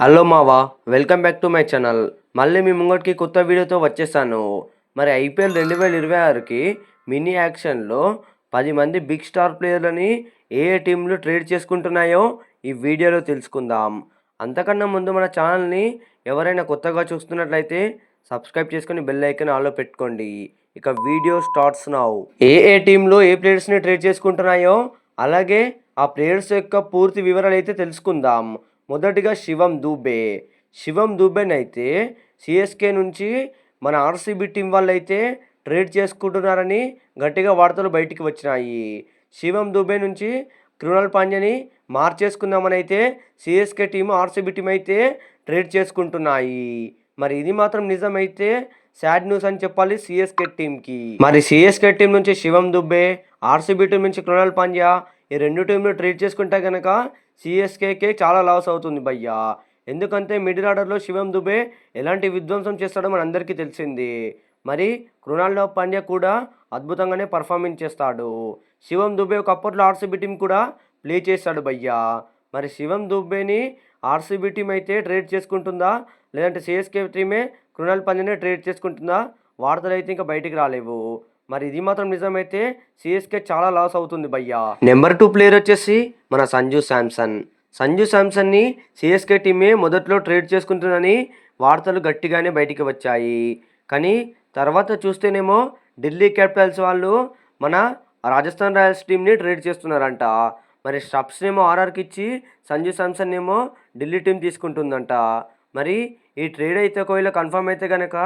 Hello మావా welcome back to my channel. మళ్ళీ మీ ముంగటికి కొత్త వీడియోతో వచ్చేసాను. మరి ఐపీఎల్ రెండు వేల ఇరవై ఆరుకి మినీ యాక్షన్లో పది మంది బిగ్ స్టార్ ప్లేయర్లని ఏ ఏ టీంలు ట్రేడ్ చేసుకుంటున్నాయో ఈ వీడియోలో తెలుసుకుందాం. అంతకన్నా ముందు మన ఛానల్ని ఎవరైనా కొత్తగా చూస్తున్నట్లయితే సబ్స్క్రైబ్ చేసుకొని బెల్ ఐకన్ ఆలో పెట్టుకోండి. ఇక వీడియో స్టార్ట్స్ నౌ. ఏ ఏ టీంలో ఏ ప్లేయర్స్ని ట్రేడ్ చేసుకుంటున్నాయో అలాగే ఆ ప్లేయర్స్ యొక్క పూర్తి వివరాలు అయితే తెలుసుకుందాం. మొదటిగా శివం దూబే. శివం దూబేనైతే సిఎస్కే నుంచి మన ఆర్సీబీ టీం వాళ్ళు అయితే ట్రేడ్ చేసుకుంటున్నారని గట్టిగా వార్తలు బయటికి వచ్చినాయి. శివం దూబే నుంచి కృణాల్ పాండ్యని మార్చేసుకుందామని అయితే సిఎస్కే టీం ఆర్సీబీ టీం అయితే ట్రేడ్ చేసుకుంటున్నాయి. మరి ఇది మాత్రం నిజమైతే సాడ్ న్యూస్ అని చెప్పాలి సిఎస్కే టీంకి. మరి సిఎస్కే టీం నుంచి శివం దుబ్బే ఆర్సీబీ టీం నుంచి కృణాల్ పాండ్యా ఈ రెండు టీంలు ట్రేడ్ చేసుకుంటే కనుక సిఎస్కేకే చాలా లాస్ అవుతుంది భయ్యా. ఎందుకంటే మిడిల్ ఆర్డర్లో శివం దుబే ఎలాంటి విధ్వంసం చేస్తాడో మనందరికీ తెలిసింది. మరి కృణాల్ పాండ్యా కూడా అద్భుతంగానే పర్ఫార్మెన్స్ చేస్తాడు. శివం దుబే ఒకప్పట్లో ఆర్సీబీ టీం కూడా ప్లే చేస్తాడు భయ్యా. మరి శివం దుబేని ఆర్సీబీ టీం అయితే ట్రేడ్ చేసుకుంటుందా? లేదంటే సిఎస్కే టీమే కృణాల్ పాండ్యానే ట్రేడ్ చేసుకుంటుందా? వార్తలు అయితే ఇంకా బయటికి రాలేవు. మరి ఇది మాత్రం నిజమైతే సిఎస్కే చాలా లాస్ అవుతుంది భయ్యా. నెంబర్ టూ ప్లేయర్ వచ్చేసి మన సంజు శాంసన్. సంజు శాంసన్ని సిఎస్కే టీమే మొదట్లో ట్రేడ్ చేసుకుంటుందని వార్తలు గట్టిగానే బయటికి వచ్చాయి. కానీ తర్వాత చూస్తేనేమో ఢిల్లీ క్యాపిటల్స్ వాళ్ళు మన రాజస్థాన్ రాయల్స్ టీంని ట్రేడ్ చేస్తున్నారంట. మరి స్టప్స్ ఏమో ఆర్ఆర్కి ఇచ్చి సంజు శాంసన్ ఏమో ఢిల్లీ టీం తీసుకుంటుందంట. మరి ఈ ట్రేడ్ అయితే ఒకవేళ కన్ఫర్మ్ అయితే కనుక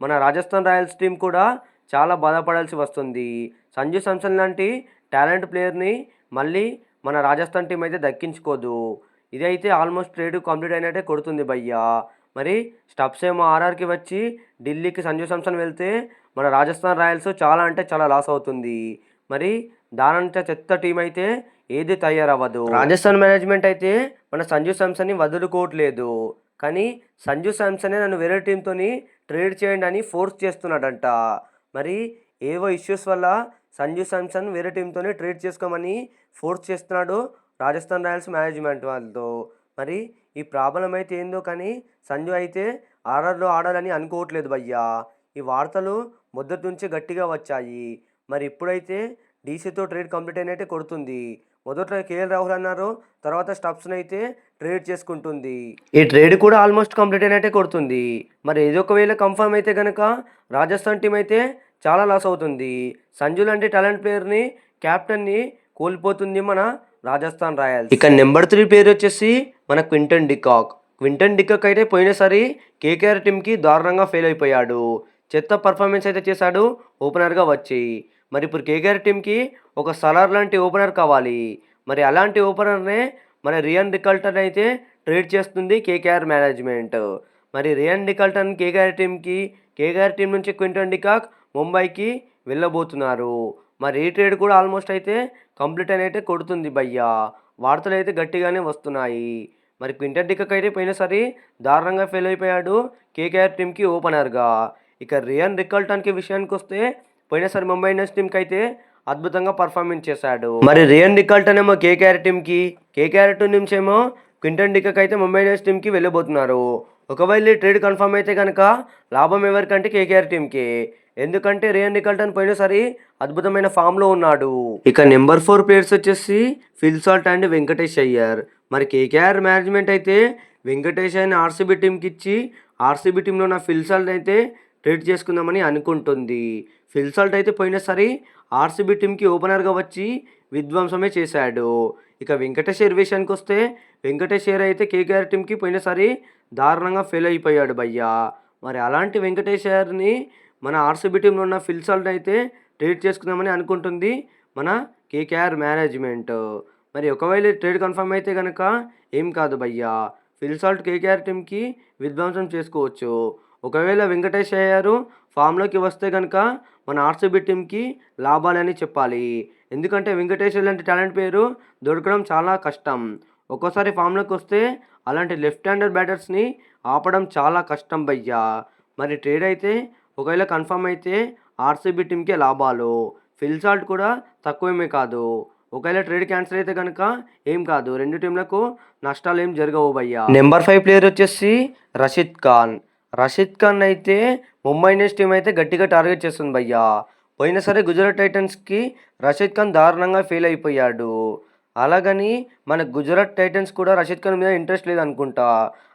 మన రాజస్థాన్ రాయల్స్ టీం కూడా చాలా బాధపడాల్సి వస్తుంది. సంజు సంసన్ లాంటి టాలెంట్ ప్లేయర్ని మళ్ళీ మన రాజస్థాన్ టీం అయితే దక్కించుకోదు. ఇది అయితే ఆల్మోస్ట్ ట్రేడ్ కంప్లీట్ అయినట్టే కొడుతుంది భయ్యా. మరి స్టప్స్ ఏమో ఆర్ఆర్కి వచ్చి ఢిల్లీకి సంజు సంసన్ వెళ్తే మన రాజస్థాన్ రాయల్స్ చాలా అంటే చాలా లాస్ అవుతుంది. మరి దానంత చెత్త టీం అయితే ఏది తయారవ్వదు. రాజస్థాన్ మేనేజ్మెంట్ అయితే మన సంజు శాంసన్ని వదులుకోవట్లేదు. కానీ సంజు శాంసనే నన్ను వేరే టీంతో ట్రేడ్ చేయండి అని ఫోర్స్ చేస్తున్నాడంట. మరి ఏవో ఇష్యూస్ వల్ల సంజు శాంసన్ వేరే టీంతోనే ట్రేడ్ చేసుకోమని ఫోర్స్ చేస్తున్నాడు రాజస్థాన్ రాయల్స్ మేనేజ్మెంట్ వాళ్ళతో. మరి ఈ ప్రాబ్లం అయితే ఏందో కానీ సంజు అయితే ఆర్ఆర్లో ఆడాలని అనుకోవట్లేదు భయ్యా. ఈ వార్తలు మొదటి నుంచే గట్టిగా వచ్చాయి. మరి ఇప్పుడైతే డీసీతో ట్రేడ్ కంప్లీట్ అయినట్టే కొడుతుంది. మొదట్లో కేఎల్ రాహుల్ అన్నారు తర్వాత స్టప్స్ని అయితే ట్రేడ్ చేసుకుంటుంది. ఈ ట్రేడ్ కూడా ఆల్మోస్ట్ కంప్లీట్ అయినట్టే కొడుతుంది. మరి ఏదో ఒకవేళ కన్ఫర్మ్ అయితే కనుక రాజస్థాన్ టీం అయితే చాలా లాస్ అవుతుంది. సంజు లాంటి టాలెంట్ ప్లేయర్ని క్యాప్టెన్ని కోల్పోతుంది మన రాజస్థాన్ రాయల్స్. ఇక నెంబర్ త్రీ పేరు వచ్చేసి మన క్వింటన్ డికాక్. క్వింటన్ డికాక్ అయితే పోయినసారి కేకేఆర్ టీంకి దారుణంగా ఫెయిల్ అయిపోయాడు. చెత్త పర్ఫార్మెన్స్ అయితే చేశాడు ఓపెనర్గా వచ్చి. మరి ఇప్పుడు కేకేఆర్ టీంకి ఒక సలార్ లాంటి ఓపెనర్ కావాలి. మరి అలాంటి ఓపెనర్నే మన రియాన్ డికల్టన్ అయితే ట్రేడ్ చేస్తుంది కేకేఆర్ మేనేజ్మెంట్ మరి రియాన్ డికల్టన్ కేకేఆర్ టీంకి కేకేఆర్ టీం నుంచి క్వింటన్ డికాక్ ముంబైకి వెళ్ళబోతున్నారు. మరి ఈ ట్రేడ్ కూడా ఆల్మోస్ట్ అయితే కంప్లీట్ అయితే కొడుతుంది భయ్యా. వార్తలు అయితే గట్టిగానే వస్తున్నాయి. మరి క్వింటర్ డికాక్ అయితే పోయినసారి దారుణంగా ఫెయిల్ అయిపోయాడు కేకేఆర్ టీంకి ఓపెనర్గా. ఇక రియాన్ రికల్టన్కి విషయానికి వస్తే పోయినసారి ముంబై ఇండియన్స్ టీంకి అయితే అద్భుతంగా పర్ఫార్మెన్స్ చేశాడు. మరి రియన్ రికల్టన్ ఏమో కేకేఆర్ టీంకి కేకేఆర్ టీం నుంచి ఏమో క్వింటన్ డికక్ అయితే ముంబై ఇండియన్స్ టీంకి వెళ్ళబోతున్నారు. ఒకవేళ ఈ ట్రేడ్ కన్ఫర్మ్ అయితే కనుక లాభం ఎవరికంటే కేకేఆర్ టీంకి ఎందుకంటే రేయన్ నికల్టన్ పోయినసారి అద్భుతమైన ఫామ్లో ఉన్నాడు. ఇక నెంబర్ ఫోర్ ప్లేయర్స్ వచ్చేసి Phil Salt and Venkatesh Iyer. మరి కేకేఆర్ మేనేజ్మెంట్ అయితే వెంకటేష్ అయిన ఆర్సీబీ టీంకి ఇచ్చి ఆర్సీబీ టీంలో నా ఫిల్సాల్ట్ అయితే ట్రేడ్ చేసుకుందామని అనుకుంటుంది. ఫిల్సాల్ట్ అయితే పోయినసారి ఆర్సీబీ టీంకి ఓపెనర్గా వచ్చి విధ్వంసమే చేశాడు. ఇక వెంకటేశ్వర్ విషయానికి వస్తే వెంకటేశ్వర్ అయ్యర్ అయితే కేకేఆర్ టీంకి పోయినసారి దారుణంగా ఫెయిల్ అయిపోయాడు భయ్యా. మరి అలాంటి వెంకటేష్ అయ్యర్ని మన ఆర్సీబీ టీంలో ఉన్న ఫిల్సాల్ని అయితే ట్రేడ్ చేసుకుందామని అనుకుంటుంది. మన కేకేఆర్ మేనేజ్మెంట్ మరి ఒకవేళ ట్రేడ్ కన్ఫర్మ్ అయితే కనుక ఏం కాదు భయ్యా. ఫిల్సాల్ట్ కేకేఆర్ టీంకి విధ్వంసం చేసుకోవచ్చు. ఒకవేళ వెంకటేష్ అయ్యారు ఫామ్లోకి వస్తే కనుక మన ఆర్సీబీ టీంకి లాభాలని చెప్పాలి. ఎందుకంటే వెంకటేష్ లాంటి టాలెంట్ పేరు దొరకడం చాలా కష్టం. ఒక్కోసారి ఫామ్లోకి వస్తే అలాంటి లెఫ్ట్ హ్యాండర్ బ్యాటర్స్ని ఆపడం చాలా కష్టం భయ్యా. మరి ట్రేడ్ అయితే ఒకవేళ కన్ఫర్మ్ అయితే ఆర్సీబీ టీంకే లాభాలు. ఫిల్సాల్ట్ కూడా తక్కువేమీ కాదు. ఒకవేళ ట్రేడ్ క్యాన్సిల్ అయితే కనుక ఏం కాదు. రెండు టీంలకు నష్టాలు ఏం జరగవు భయ్యా. నెంబర్ ఫైవ్ ప్లేయర్ వచ్చేసి రషీద్ ఖాన్. రషీద్ ఖాన్ అయితే ముంబై ఇండియన్స్ టీం అయితే గట్టిగా టార్గెట్ చేస్తుంది భయ్యా. పోయిన సరే గుజరాత్ టైటన్స్కి రషీద్ ఖాన్ దారుణంగా ఫెయిల్ అయిపోయాడు. అలాగని మన గుజరాత్ టైటన్స్ కూడా రషీద్ ఖాన్ మీద ఇంట్రెస్ట్ లేదనుకుంటా.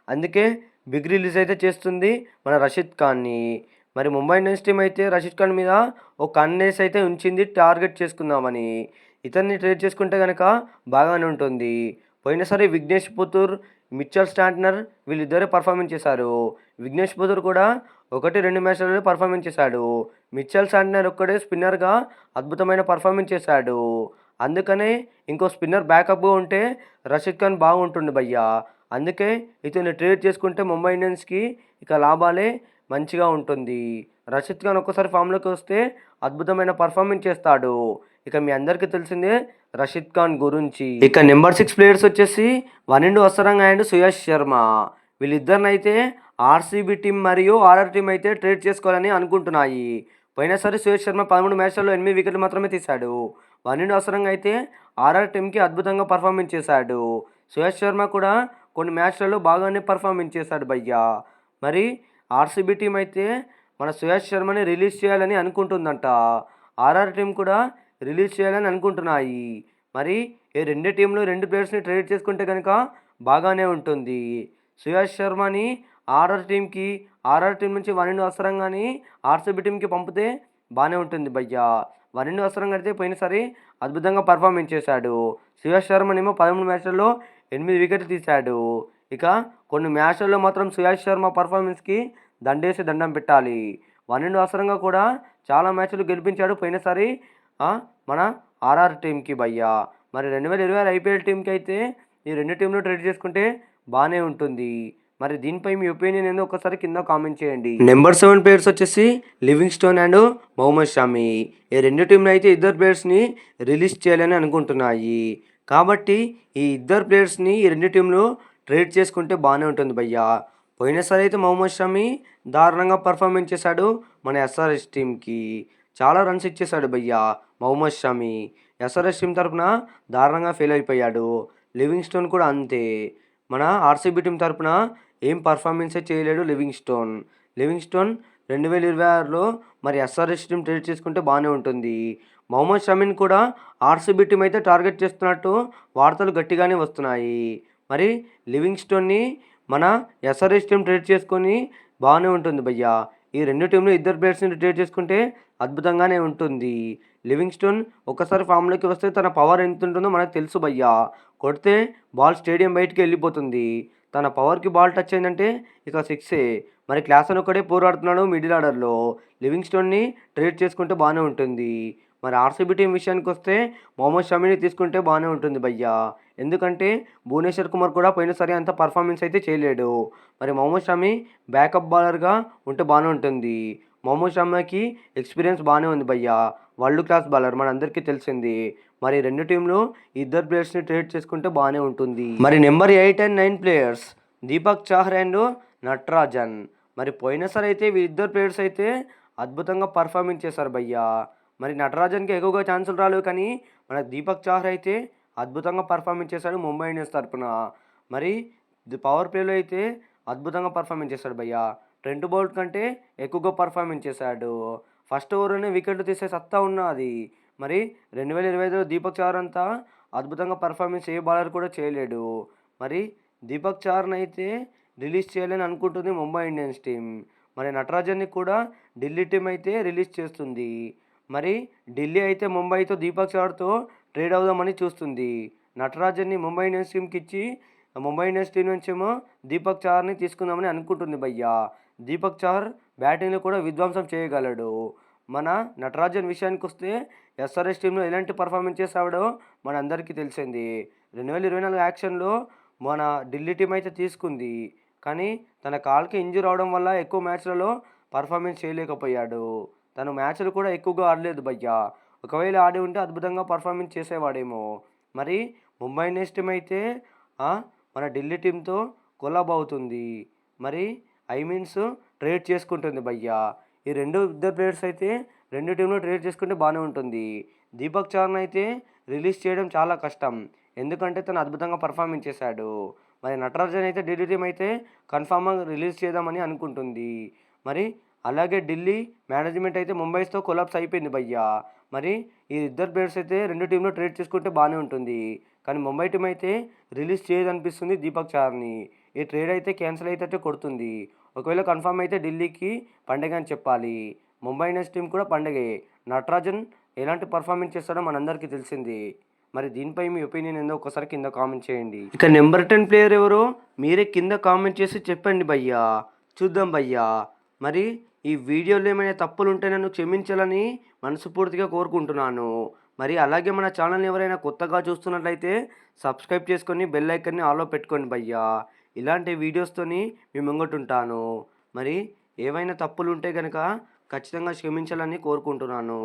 అందుకే బిగ్ రిలీజ్ అయితే చేస్తుంది మన రషీద్ ఖాన్ని. మరి ముంబై ఇండియన్స్ టీం అయితే రషీద్ ఖాన్ మీద ఒక కన్నేసి అయితే ఉంచింది టార్గెట్ చేసుకుందామని. ఇతన్ని ట్రేడ్ చేసుకుంటే కనుక బాగానే ఉంటుంది. పోయినసారి విఘ్నేష్ పుత్తూర్ మిచ్చల్ స్టాంట్నర్ వీళ్ళిద్దరే పర్ఫార్మెన్స్ చేశారు. విఘ్నేష్ పుత్తూర్ కూడా ఒకటి రెండు మ్యాచ్లలో పర్ఫార్మెన్స్ చేశాడు. మిచ్చల్ స్టాంట్నర్ ఒక్కడే స్పిన్నర్గా అద్భుతమైన పర్ఫార్మెన్స్ చేశాడు. అందుకనే ఇంకో స్పిన్నర్ బ్యాకప్గా ఉంటే రషీద్ ఖాన్ బాగుంటుంది భయ్యా. అందుకే ఇతన్ని ట్రేడ్ చేసుకుంటే ముంబై ఇండియన్స్కి ఇక లాభాలే మంచిగా ఉంటుంది. రషీద్ ఖాన్ ఒక్కసారి ఫామ్లోకి వస్తే అద్భుతమైన పర్ఫార్మెన్స్ చేస్తాడు. ఇక మీ అందరికీ తెలిసిందే రషీద్ ఖాన్ గురించి. ఇక నెంబర్ సిక్స్ ప్లేయర్స్ వచ్చేసి వనిండు వసరంగ్ అండ్ సుయాష్ శర్మ. వీళ్ళిద్దరినైతే ఆర్సీబీ టీం మరియు ఆర్ఆర్ టీం అయితే ట్రేడ్ చేసుకోవాలని అనుకుంటున్నాయి. పోయినసారి సుయేష్ శర్మ పదమూడు మ్యాచ్లలో ఎనిమిది వికెట్లు మాత్రమే తీశాడు. వనిండు అవసరంగా అయితే ఆర్ఆర్ టీంకి అద్భుతంగా పర్ఫార్మెన్స్ చేశాడు. సుయేష్ శర్మ కూడా కొన్ని మ్యాచ్లలో బాగానే పర్ఫార్మెన్స్ చేశాడు భయ్యా. మరి ఆర్సీబీ టీం అయితే మన సుయాష్ శర్మని రిలీజ్ చేయాలని అనుకుంటుందంట. ఆర్ఆర్ టీం కూడా రిలీజ్ చేయాలని అనుకుంటున్నాయి. మరి ఈ రెండు టీంలు రెండు ప్లేయర్స్ని ట్రేడ్ చేసుకుంటే కనుక బాగానే ఉంటుంది. సుయాష్ శర్మని ఆర్ఆర్ టీంకి ఆర్ఆర్ టీం నుంచి వన్ అవసరం కానీ ఆర్సీబీ టీంకి పంపితే బాగానే ఉంటుంది భయ్యా. వన్ అవసరం కడితే పోయినసారి అద్భుతంగా పర్ఫార్మెన్స్ చేశాడు. సుయాష్ శర్మనేమో పదమూడు మ్యాచ్లలో ఎనిమిది వికెట్లు తీశాడు. ఇక కొన్ని మ్యాచ్లలో మాత్రం సుయాష్ శర్మ పర్ఫార్మెన్స్కి దండేసి దండం పెట్టాలి. వన్ అవసరంగా కూడా చాలా మ్యాచ్లు గెలిపించాడు పోయినసారి మన ఆర్ఆర్ టీంకి భయ్యా. మరి రెండు వేల ఇరవై ఆరు ఐపీఎల్ టీంకి అయితే ఈ రెండు టీంలు ట్రేడ్ చేసుకుంటే బాగానే ఉంటుంది. మరి దీనిపై మీ ఒపీనియన్ ఏందో ఒకసారి కింద కామెంట్ చేయండి. నెంబర్ సెవెన్ ప్లేయర్స్ వచ్చేసి Livingstone and Mohammed Shami. ఈ రెండు టీంలు అయితే ఇద్దరు ప్లేయర్స్ని రిలీజ్ చేయాలని అనుకుంటున్నాయి. కాబట్టి ఈ ఇద్దరు ప్లేయర్స్ని ఈ రెండు టీంలు ట్రేడ్ చేసుకుంటే బాగానే ఉంటుంది భయ్యా. పోయినసారి అయితే మహమ్మద్ షమి దారుణంగా పర్ఫార్మెన్స్ చేశాడు మన ఎస్ఆర్ఎస్ టీంకి చాలా రన్స్ ఇచ్చేశాడు భయ్యా మహమ్మద్ షమి. ఎస్ఆర్ఎస్ టీం తరపున దారుణంగా ఫెయిల్ అయిపోయాడు. లివింగ్ స్టోన్ కూడా అంతే. మన ఆర్సీబీ టీం తరపున ఏం పర్ఫార్మెన్సే చేయలేడు లివింగ్ స్టోన్ లివింగ్ స్టోన్ రెండు వేల ఇరవై ఆరులో మరి ఎస్ఆర్ఎస్ టీం ట్రేడ్ చేసుకుంటే బాగానే ఉంటుంది. మొహమ్మద్ షమీన్ కూడా ఆర్సీబీ టీం అయితే టార్గెట్ చేస్తున్నట్టు వార్తలు గట్టిగానే వస్తున్నాయి. మరి లివింగ్ స్టోన్ని మన ఎస్ఆర్ఎస్ టీం ట్రేడ్ చేసుకొని బాగానే ఉంటుంది భయ్యా. ఈ రెండు టీంలు ఇద్దరు ప్లేయర్స్ని ట్రేడ్ చేసుకుంటే అద్భుతంగానే ఉంటుంది. లివింగ్ స్టోన్ ఒక్కసారి ఫామ్లోకి వస్తే తన పవర్ ఎంత ఉంటుందో మనకు తెలుసు భయ్యా. కొడితే బాల్ స్టేడియం బయటికి వెళ్ళిపోతుంది. తన పవర్కి బాల్ టచ్ అయిందంటే ఇక సిక్సే. మరి క్లాస్ అని ఒకటే పోరాడుతున్నాడు మిడిల్ ఆర్డర్లో. లివింగ్ స్టోన్ని ట్రేడ్ చేసుకుంటే బాగానే ఉంటుంది. మరి ఆర్సీబీ టీం విషయానికి వస్తే మొహమ్మద్ షమీని తీసుకుంటే బాగానే ఉంటుంది భయ్యా. ఎందుకంటే భువనేశ్వర్ కుమార్ కూడా పోయినసారి అంత పర్ఫార్మెన్స్ అయితే చేయలేడు. మరి మొహమ్మద్ షమి బ్యాకప్ బౌలర్గా ఉంటే బాగానే ఉంటుంది. మొహమ్మద్ షమికి ఎక్స్పీరియన్స్ బాగానే ఉంది భయ్యా. వరల్డ్ క్లాస్ బౌలర్ మన అందరికీ తెలిసింది. మరి రెండు టీంలు ఇద్దరు ప్లేయర్స్ని ట్రేడ్ చేసుకుంటే బాగానే ఉంటుంది. మరి number eight and nine players Deepak Chahar and Natarajan. మరి పోయినసారి అయితే వీరిద్దరు ప్లేయర్స్ అయితే అద్భుతంగా పర్ఫార్మెన్స్ చేశారు భయ్యా. మరి నటరాజన్కి ఎక్కువగా ఛాన్సులు రాలేవు కానీ మన దీపక్ చాహర్ అయితే అద్భుతంగా పర్ఫార్మెన్స్ చేశాడు ముంబై ఇండియన్స్ తరఫున మరి పవర్ ప్లేలో అయితే అద్భుతంగా పర్ఫార్మెన్స్ చేశాడు భయ్యా. ట్రెంట్ బౌల్ట్ కంటే ఎక్కువగా పర్ఫార్మెన్స్ చేశాడు. ఫస్ట్ ఓవర్లోనే వికెట్లు తీసే సత్తా ఉన్నది. మరి రెండు వేల ఇరవై ఐదులో దీపక్ చార్ అంతా అద్భుతంగా పర్ఫార్మెన్స్ ఏ బౌలర్ కూడా చేయలేడు. మరి దీపక్ చార్ని అయితే రిలీజ్ చేయాలని అనుకుంటుంది ముంబై ఇండియన్స్ టీం మరి నటరాజన్ని కూడా ఢిల్లీ టీం అయితే రిలీజ్ చేస్తుంది. మరి ఢిల్లీ అయితే ముంబైతో దీపక్ చార్తో ట్రేడ్ అవుదామని చూస్తుంది. నటరాజన్ని ముంబై ఇండియన్స్ టీంకి ఇచ్చి ముంబై ఇండియన్స్ టీం ఏమో దీపక్ చార్ని తీసుకుందామని అనుకుంటుంది భయ్యా. దీపక్ చార్ బ్యాటింగ్లో కూడా విధ్వంసం చేయగలడు. మన నటరాజన్ విషయానికి వస్తే ఎస్ఆర్ఎస్ టీంలో ఎలాంటి పర్ఫార్మెన్స్ చేసాడో మన అందరికీ తెలిసింది. రెండు వేల ఇరవై నాలుగు యాక్షన్లో మన ఢిల్లీ టీం అయితే తీసుకుంది. కానీ తన కాల్కి ఇంజూర్ అవడం వల్ల ఎక్కువ మ్యాచ్లలో పర్ఫార్మెన్స్ చేయలేకపోయాడు. తను మ్యాచ్లు కూడా ఎక్కువగా ఆడలేదు భయ్యా. ఒకవేళ ఆడి ఉంటే అద్భుతంగా పర్ఫార్మెన్స్ చేసేవాడేమో. మరి ముంబై ఇండియన్స్ టీం అయితే మన ఢిల్లీ టీంతో కొలాబ్ అవుతుంది. మరి ఐ మీన్స్ ట్రేడ్ చేసుకుంటుంది భయ్యా. ఈ రెండు ఇద్దరు ప్లేయర్స్ అయితే రెండు టీంలో ట్రేడ్ చేసుకుంటే బాగానే ఉంటుంది. దీపక్ చార్న్ అయితే రిలీజ్ చేయడం చాలా కష్టం. ఎందుకంటే తను అద్భుతంగా పర్ఫార్మెన్స్ చేశాడు. మరి నటరాజన్ అయితే ఢిల్లీ టీం అయితే కన్ఫామ్గా రిలీజ్ చేద్దామని అనుకుంటుంది. మరి అలాగే ఢిల్లీ మేనేజ్మెంట్ అయితే ముంబైస్తో కొలాప్స్ అయిపోయింది భయ్యా. మరి ఈ ఇద్దరు ప్లేయర్స్ అయితే రెండు టీంలో ట్రేడ్ చేసుకుంటే బాగానే ఉంటుంది. కానీ ముంబై టీం అయితే రిలీజ్ చేయదనిపిస్తుంది దీపక్ చార్ని ఈ ట్రేడ్ అయితే క్యాన్సిల్ అయితే కొడుతుంది. ఒకవేళ కన్ఫామ్ అయితే ఢిల్లీకి పండగ అని చెప్పాలి. ముంబై ఇండియన్స్ టీం కూడా పండగే. నటరాజన్ ఎలాంటి పర్ఫార్మెన్స్ చేస్తాడో మనందరికీ తెలిసింది. మరి దీనిపై మీ ఒపీనియన్ ఏందో ఒకసారి కింద కామెంట్ చేయండి. ఇక నెంబర్ టెన్ ప్లేయర్ ఎవరో మీరే కింద కామెంట్ చేసి చెప్పండి భయ్యా. చూద్దాం భయ్యా. మరి ఈ వీడియోలో ఏమైనా తప్పులు ఉంటే నన్ను క్షమించాలని మనస్ఫూర్తిగా కోరుకుంటున్నాను. మరి అలాగే మన ఛానల్ని ఎవరైనా కొత్తగా చూస్తున్నట్లయితే సబ్స్క్రైబ్ చేసుకొని బెల్ ఐకన్ని ఆలో పెట్టుకోండి భయ్యా. ఇలాంటి వీడియోస్తోని మేము ముంగటుంటాను. మరి ఏవైనా తప్పులు ఉంటే కనుక ఖచ్చితంగా క్షమించాలని కోరుకుంటున్నాను.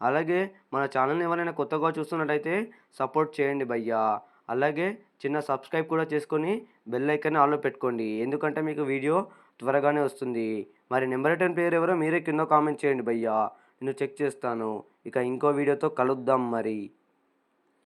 అలాగే మన ఛానల్ని ఎవరైనా కొత్తగా చూస్తున్నట్లయితే సపోర్ట్ చేయండి భయ్యా. అలాగే చిన్న సబ్స్క్రైబ్ కూడా చేసుకొని బెల్ ఐకాన్ని ఆన్లో పెట్టుకోండి. ఎందుకంటే మీకు వీడియో త్వరగానే వస్తుంది. మరి నెంబర్ టెన్ ప్లేయర్ ఎవరో మీరే కింద కామెంట్ చేయండి భయ్యా. నేను చెక్ చేస్తాను. ఇక ఇంకో వీడియోతో కలుద్దాం మరి.